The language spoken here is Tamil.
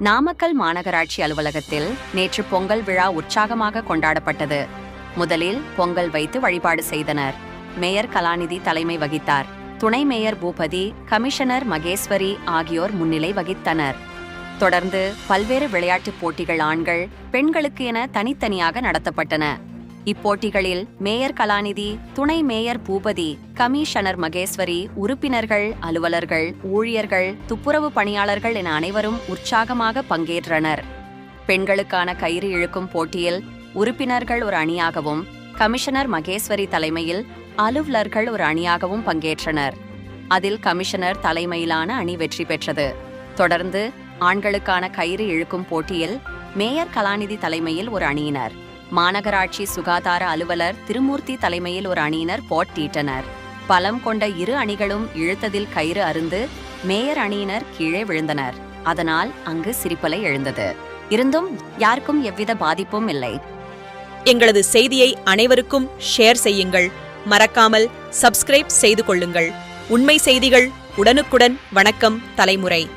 நாமக்கல் மாநகராட்சி அலுவலகத்தில் நேற்று பொங்கல் விழா உற்சாகமாக கொண்டாடப்பட்டது. முதலில் பொங்கல் வைத்து வழிபாடு செய்தனர். மேயர் கலாநிதி தலைமை வகித்தார். துணை மேயர் பூபதி கமிஷனர் மகேஸ்வரி ஆகியோர் முன்னிலை வகித்தனர். தொடர்ந்து பல்வேறு விளையாட்டுப் போட்டிகள் ஆண்கள் பெண்களுக்கு என தனித்தனியாக நடத்தப்பட்டன. இப்போட்டிகளில் மேயர் கலாநிதி துணை மேயர் பூபதி கமிஷனர் மகேஸ்வரி உறுப்பினர்கள் அலுவலர்கள் ஊழியர்கள் துப்புரவு பணியாளர்கள் என அனைவரும் உற்சாகமாக பங்கேற்றனர். பெண்களுக்கான கயிறு இழுக்கும் போட்டியில் உறுப்பினர்கள் ஒரு அணியாகவும் கமிஷனர் மகேஸ்வரி தலைமையில் அலுவலர்கள் ஒரு அணியாகவும் பங்கேற்றனர். அதில் கமிஷனர் தலைமையிலான அணி வெற்றி பெற்றது. தொடர்ந்து ஆண்களுக்கான கயிறு இழுக்கும் போட்டியில் மேயர் கலாநிதி தலைமையில் ஒரு அணியினர். மாநகராட்சி சுகாதார அலுவலர் திருமூர்த்தி தலைமையில் ஒரு அணியினர் போட்டியிட்டனர். பலம் கொண்ட இரு அணிகளும் இழுத்ததில் கயிறு அருந்து மேயர் அணியினர் கீழே விழுந்தனர். அதனால் அங்கு சிரிப்பலை எழுந்தது. இருந்தும் யாருக்கும் எவ்வித பாதிப்பும் இல்லை. எங்களது செய்தியை அனைவருக்கும் ஷேர் செய்யுங்கள். மறக்காமல் சப்ஸ்கிரைப் செய்து கொள்ளுங்கள். உண்மை செய்திகள் உடனுக்குடன் வணக்கம் தலைமுறை.